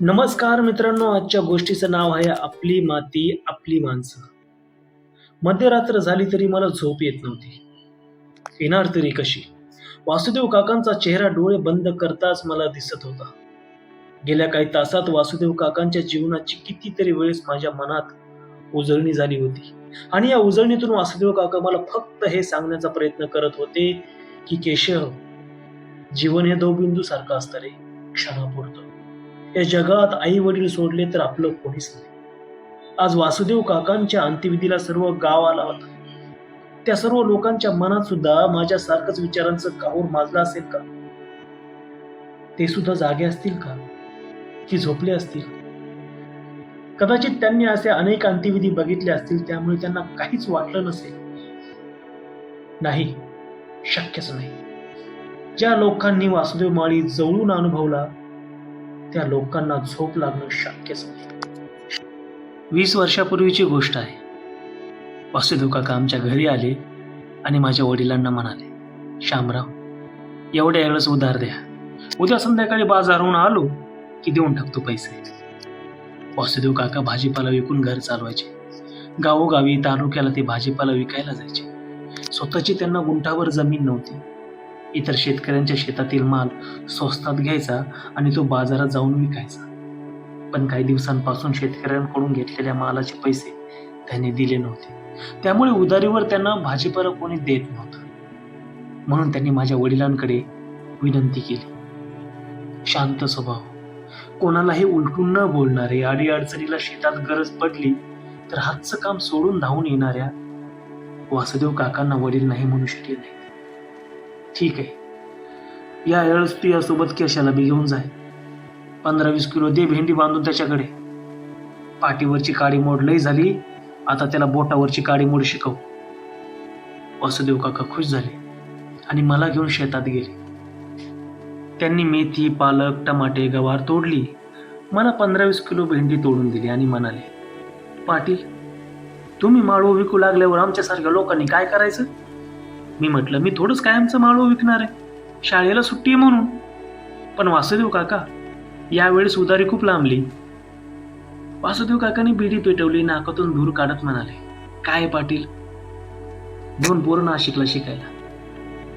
नमस्कार मित्रांनो आजच्या गोष्टीचं नाव आहे आपली माती आपली माणसं. मध्यरात्र झाली तरी मला झोप येत नव्हती. येणार तरी कशी? वासुदेव काकांचा चेहरा डोळे बंद करताच मला दिसत होता. गेल्या काही तासात वासुदेव काकांच्या जीवनाची कितीतरी वेळेस माझ्या मनात उजळणी झाली होती. आणि या उजळणीतून वासुदेव काका मला फक्त हे सांगण्याचा प्रयत्न करत होते की केशव जीवन हे दवबिंदू सारखं असतं रे क्षणापुरतं. या जगात आई वडील सोडले तर आपलं कोणीच नाही. आज वासुदेव काकांच्या अंत्यविधीला सर्व गाव आला होता. त्या सर्व लोकांच्या मनात सुद्धा माझ्यासारखंच विचारांचं काहूर माजलं असेल का? ते सुद्धा जागे असतील का? की झोपले असतील? कदाचित त्यांनी असे अनेक अंत्यविधी बघितले असतील त्यामुळे त्यांना काहीच वाटलं नसेल. नाही शक्यच नाही. ज्या लोकांनी वासुदेव माळी जवळून अनुभवला त्या लोकांना झोप लागणं शक्यच नाही वीस वर्षापूर्वीची गोष्ट आहे. वासुदेव काका आमच्या घरी आले आणि माझ्या वडिलांना म्हणाले शामराव एवढ्या वेळेस उधार द्या. उद्या संध्याकाळी बाजारहून आलो की देऊन टाकतो पैसे. वासुदेव काका भाजीपाला विकून घर चालवायचे. गावोगावी तालुक्याला ते भाजीपाला विकायला जायचे. स्वतःची त्यांना गुंठावर जमीन नव्हती. इतर शेतकऱ्यांच्या शेतातील माल स्वस्तात घ्यायचा आणि तो बाजारात जाऊन विकायचा. पण काही दिवसांपासून शेतकऱ्यांकडून घेतलेल्या मालाचे पैसे त्यांनी दिले नव्हते. त्यामुळे उधारीवर त्यांना भाजीपाला कोणी देत नव्हतं. म्हणून त्यांनी माझ्या वडिलांकडे विनंती केली. शांत स्वभाव. कोणालाही उलटून न बोलणारे आडी अडचणीला शेतात गरज पडली तर हातचं काम सोडून धावून येणाऱ्या वासुदेव काकांना वडील नाही म्हणू शकले नाही ठीक आहे. या वेळेस पियासोबत केशाला बी घेऊन जाय पंधरा वीस किलो दे भेंडी बांधून त्याच्याकडे. पाठीवरची काडी मोड लई झाली आता त्याला बोटावरची काडी मोड शिकव. वासुदेव काका खुश झाले आणि मला घेऊन शेतात गेले. त्यांनी मेथी पालक टमाटे गवार तोडली. मला पंधरा वीस किलो भेंडी तोडून दिली आणि म्हणाले पाटील तुम्ही माळू विकू लागल्यावर आमच्यासारख्या लोकांनी काय करायचं? मी म्हटलं मी थोडंच कायमचं माळू विकणार आहे. शाळेला सुट्टी आहे म्हणून. पण वासुदेव काका यावेळेस उदारी खूप लांबली. वासुदेव काकाने बिडी पेटवली नाकातून धूर काढत म्हणाले काय पाटील? दोन पोरं नाशिकला शिकायला.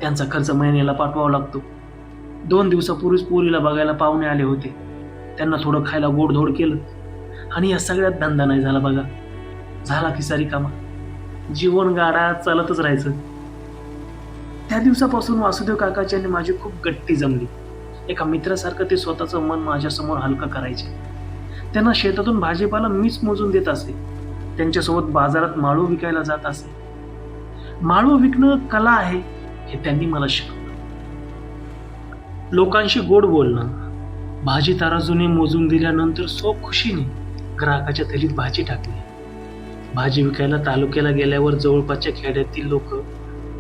त्यांचा खर्च महिन्याला पाठवावा लागतो. दोन दिवसापूर्वीच पोरीला बघायला पाहुणे आले होते. त्यांना थोडं खायला गोडधोड केलं. आणि या सगळ्यात धंदा नाही झाला बघा. झाला की सारी कामा. जीवन गाडा चालतच राहायचं. त्या दिवसापासून वासुदेव काकाची आणि माझी खूप गट्टी जमली. एका मित्रासारखं ते स्वतःचं मन माझ्यासमोर हलकं करायचे. त्यांना शेतातून भाजीपाला मीच मोजून देत असे. त्यांच्यासोबत बाजारात माळू विकायला जात असे. माळू विकणं कला आहे हे त्यांनी मला शिकवलं. लोकांशी गोड बोलणं भाजी ताराजूने मोजून दिल्यानंतर सो खुशीने ग्राहकाच्या थैलीत भाजी टाकली. भाजी विकायला तालुक्याला गेल्यावर जवळपासच्या खेड्यातील लोक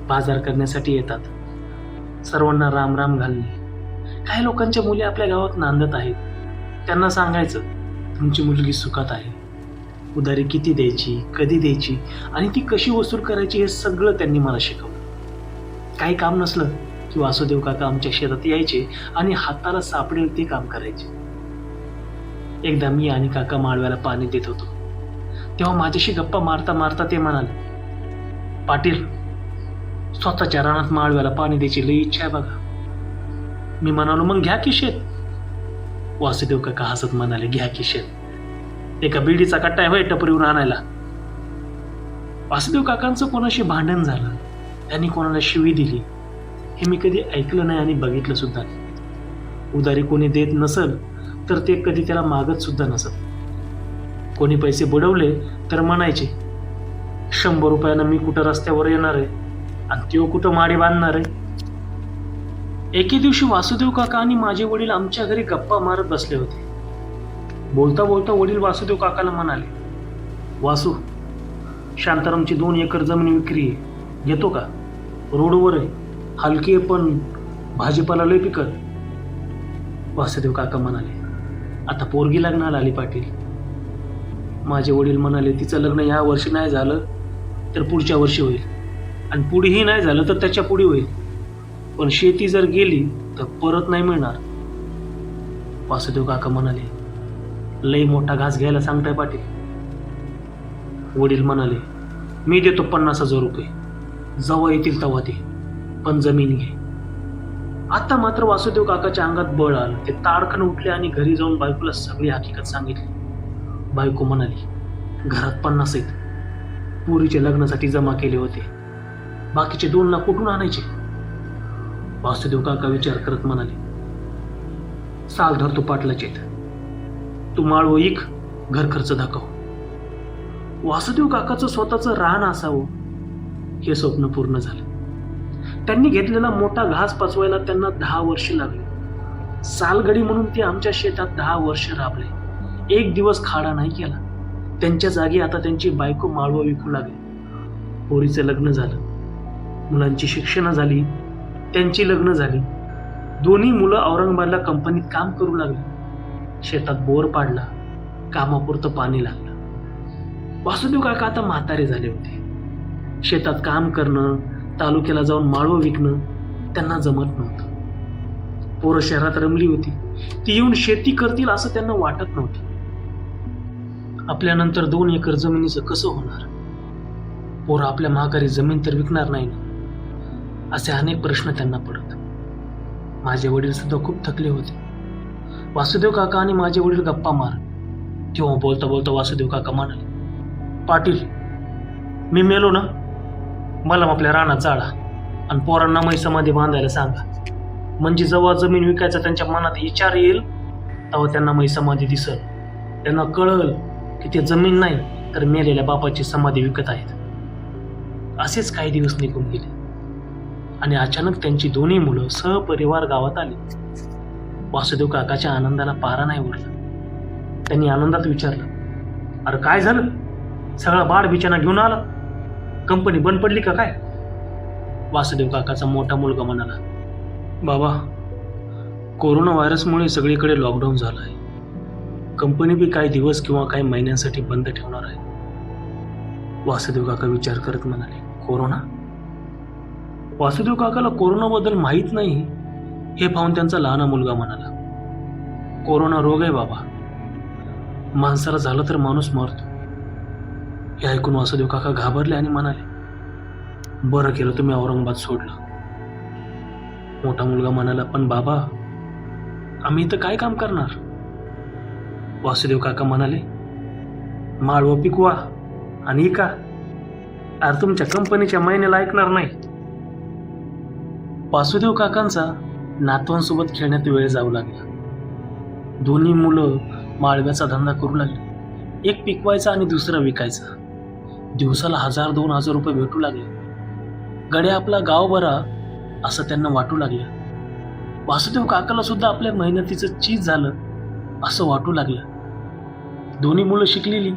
बाजार करण्यासाठी येतात. सर्वांना राम राम घालणे. काही लोकांच्या मुली आपल्या गावात नांदत आहेत. त्यांना सांगायचं तुमची मुलगी सुखात आहे. उधारी किती द्यायची कधी द्यायची आणि ती कशी वसूल करायची हे सगळं त्यांनी मला शिकवलं. काही काम नसलं की वासुदेव काका आमच्या शेतात यायचे आणि हाताला सापडेल ते काम करायचे. एकदा मी आणि काका माळव्याला पाणी देत होतो. तेव्हा माझ्याशी गप्पा मारता मारता ते म्हणाले पाटील स्वतःच्या रानात माळव्याला पाणी द्यायची लई इच्छा आहे बघा. मी म्हणालो मग घ्या की शेत. वासुदेव काका हसत म्हणाले घ्या की शेत. एका बिडीचा कट्टा आहे टपरीवर आणायला. वासुदेव काकांचं कोणाशी भांडण झालं? त्यांनी कोणाला शिवी दिली? हे मी कधी ऐकलं नाही आणि बघितलं सुद्धा नाही. कोणी देत नसल तर ते कधी त्याला मागत सुद्धा नसत कोणी पैसे बुडवले तर म्हणायचे शंभर रुपयानं मी कुठं रस्त्यावर येणार आहे? आणि त्यो कुठं माडे बांधणार आहे? एके दिवशी वासुदेव काका आणि माझे वडील आमच्या घरी गप्पा मारत बसले होते. बोलता बोलता वडील वासुदेव काकाला म्हणाले वासू शांतारामची दोन एकर जमीन विक्री आहे. घेतो का? रोडवर आहे. हलकी आहे पण भाजीपाला लय पिकत. वासुदेव काका म्हणाले आता पोरगी लग्नाला आली पाटील. माझे वडील म्हणाले तिचं लग्न या वर्षी नाही झालं तर पुढच्या वर्षी होईल. आणि पुढेही नाही झालं तर त्याच्या पुढे होईल. पण शेती जर गेली तर परत नाही मिळणार. वासुदेव काका म्हणाले लई मोठा घास घ्यायला सांगताय पाटील. वडील म्हणाले मी देतो पन्नास हजार रुपये. जेव्हा येतील तेव्हा ते. पण जमीन घे. आता मात्र वासुदेव काकाच्या अंगात बळ आलं. ते ताडकन उठले आणि घरी जाऊन बायकोला सगळी हकीकत सांगितली. बायको म्हणाली घरात पन्नास आहेत. पुरीच्या लग्नासाठी जमा केले होते. बाकीचे दोन लाख कुठून आणायचे? वासुदेव काका विचार करत म्हणाले साल धरतो पाटलाचेत तू माळव इक घर खर्च दाखव. वासुदेव काकाचं स्वतःचं रान असावं हे स्वप्न पूर्ण झालं. त्यांनी घेतलेला मोठा घास पचवायला त्यांना दहा वर्ष लागली. सालगडी म्हणून ते आमच्या शेतात दहा वर्ष राबले. एक दिवस खाडा नाही केला. त्यांच्या जागी आता त्यांची बायको माळवं विकू लागली. पोरीचं लग्न झालं. मुलांची शिक्षणं झाली त्यांची लग्न झाली. दोन्ही मुलं औरंगाबादला कंपनीत काम करू लागली. शेतात बोर पाडला कामापुरतं पाणी लागलं. वासुदेव काका आता म्हातारे झाले होते. शेतात काम करणं तालुक्याला जाऊन माळवं विकणं त्यांना जमत नव्हतं. पोरं शहरात रमली होती. ती येऊन शेती करतील असं त्यांना वाटत नव्हतं. आपल्यानंतर दोन एकर जमिनीचं कसं होणार? पोरं आपल्या महागारी जमीन तर विकणार नाही ना. असे अनेक प्रश्न त्यांना पडत. माझे वडील सुद्धा खूप थकले होते. वासुदेव काका आणि माझे वडील गप्पा मार. तेव्हा बोलता बोलता वासुदेव काका म्हणाले पाटील मी मेलो ना? मला आपल्या रानात जाळा आणि पोरांना मै समाधी बांधायला सांगा. म्हणजे जेव्हा जमीन विकायचा त्यांच्या मनात विचार येईल तेव्हा त्यांना मै समाधी दिसल. त्यांना कळल की ते जमीन नाही तर मेलेल्या बापाची समाधी विकत आहेत. असेच काही दिवस निघून गेले. आणि अचानक त्यांची दोन्ही मुलं सहपरिवार गावात आली. वासुदेव काकाच्या आनंदाला पारा नाही उरला. त्यांनी आनंदात विचारलं अरे काय झालं? सगळा बाळ बिचाना घेऊन आला? कंपनी बंद पडली का काय? वासुदेव काकाचा मोठा मुलगा म्हणाला बाबा कोरोना व्हायरसमुळे सगळीकडे लॉकडाऊन झालं आहे. कंपनी बी काही दिवस किंवा काही महिन्यांसाठी बंद ठेवणार आहे. वासुदेव काका विचार करत म्हणाले कोरोना? वासुदेव काकाला कोरोनाबद्दल माहीत नाही हे पाहून त्यांचा लहान मुलगा म्हणाला कोरोना रोग आहे बाबा. माणसाला झालं तर माणूस मरतो. हे ऐकून वासुदेव काका घाबरले आणि म्हणाले बरं केलं तुम्ही औरंगाबाद सोडलं. मोठा मुलगा म्हणाला पण बाबा आम्ही इथं काय काम करणार? वासुदेव काका म्हणाले माळव पिकवा आणि का अरे तुमच्या कंपनीच्या महिन्याला ऐकणार नाही. वासुदेव काकांचा नातवांसोबत खेळण्यात वेळ जाऊ लागला. दोन्ही मुलं माळव्याचा धंदा करू लागली. एक पिकवायचा आणि दुसरा विकायचा. दिवसाला हजार दोन हजार रुपये भेटू लागले. गड्या आपला गाव बरा असं त्यांना वाटू लागलं. वासुदेव काकाला सुद्धा आपल्या मेहनतीचं चीज झालं असं वाटू लागलं. दोन्ही मुलं शिकलेली.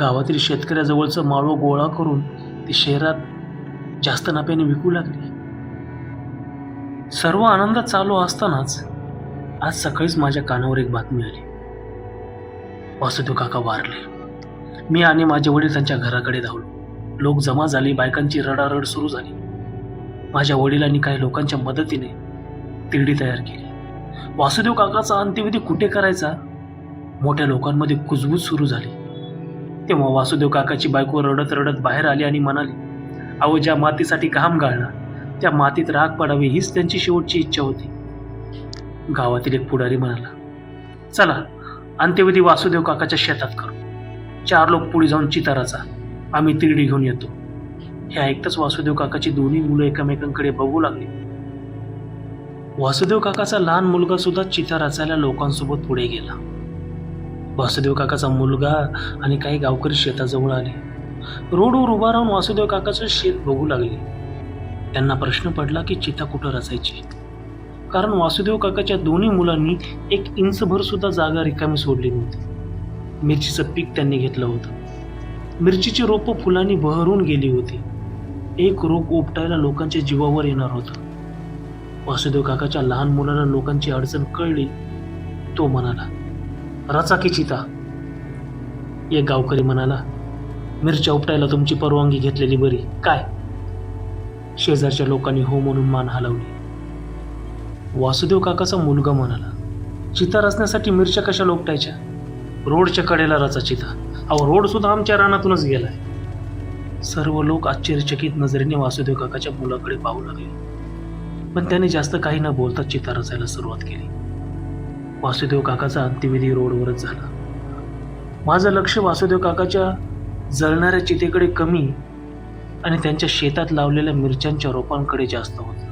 गावातील शेतकऱ्याजवळचं माळव गोळा करून ती शहरात जास्त नफ्याने विकू लागली. सर्व आनंदात चालू असतानाच आज सकाळीच माझ्या कानावर एक बातमी आली. वासुदेव काका वारले. मी आणि माझे वडील त्यांच्या घराकडे धावलो. लोक जमा झाली बायकांची रडारड सुरू झाली. माझ्या वडिलांनी काही लोकांच्या मदतीने तिरडी तयार केली. वासुदेव काकाचा अंत्यविधी कुठे करायचा? मोठ्या लोकांमध्ये कुजबूज सुरू झाली. तेव्हा वासुदेव काकाची बायको रडत रडत बाहेर आली आणि म्हणाली अहो ज्या मातीसाठी घाम गाळणार त्या मातीत राग पडावी हीच त्यांची शेवटची इच्छा होती. गावातील एक पुढारी म्हणाला चला अंत्यविधी वासुदेव काकाच्या शेतात करू. चार लोक पुढे जाऊन चिताराचा आम्ही तिरडी घेऊन येतो. हे ऐकताच वासुदेव काकाची दोन्ही मुलं एकमेकांकडे बघू लागली. वासुदेव काकाचा लहान मुलगा सुद्धा चिता रचायला लोकांसोबत पुढे गेला. वासुदेव काकाचा मुलगा आणि काही गावकरी शेताजवळ आले. रोडवर उभा राहून वासुदेव काकाचं शेत बघू लागले. त्यांना प्रश्न पडला की चिता कुठं रचायची? कारण वासुदेव काकाच्या दोन्ही मुलांनी एक इंचभर सुद्धा जागा रिकामी सोडली नव्हती. मिरचीचं पीक त्यांनी घेतलं होतं. मिरचीची रोपं फुलांनी बहरून गेली होती. एक रोग उपटायला लोकांच्या जीवावर येणार होतं. वासुदेव काकाच्या लहान मुलाला लोकांची अडचण कळली तो म्हणाला रचा की चिता. एक गावकरी म्हणाला मिरच्या उपटायला तुमची परवानगी घेतलेली बरी. काय? शेजारच्या लोकांनी हो म्हणून मान हलवली. वासुदेव काकाचा मुलगा म्हणाला चिता रचण्यासाठी मिरच्या कशा लोकटायच्या? रोडच्या कडेला रचा चिता. अहो रोड सुद्धा आमच्या रानातूनच गेलाय. सर्व लोक आश्चर्यचकित नजरेने वासुदेव काकाच्या मुलाकडे पाहू लागले. पण त्याने जास्त काही न बोलता चिता रचायला सुरुवात केली. वासुदेव काकाचा अंत्यविधी रोडवरच झाला. माझं लक्ष वासुदेव काकाच्या जळणाऱ्या चितेकडे कमी आणि त्यांच्या शेतात लावलेल्या मिरच्यांच्या रोपांकडे जास्त होतं.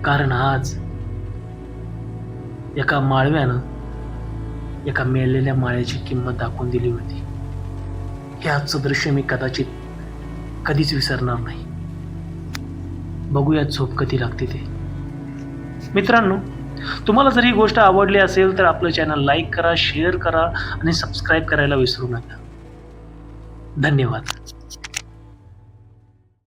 कारण आज एका माळव्यानं एका मेलेल्या माळ्याची किंमत दाखवून दिली होती. हे आजचं दृश्य मी कदाचित कधीच विसरणार नाही. बघूयात झोप कधी लागते ते. मित्रांनो तुम्हाला जर ही गोष्ट आवडली असेल तर आपलं चॅनल लाईक करा शेअर करा आणि सबस्क्राईब करायला विसरू नका. धन्यवाद.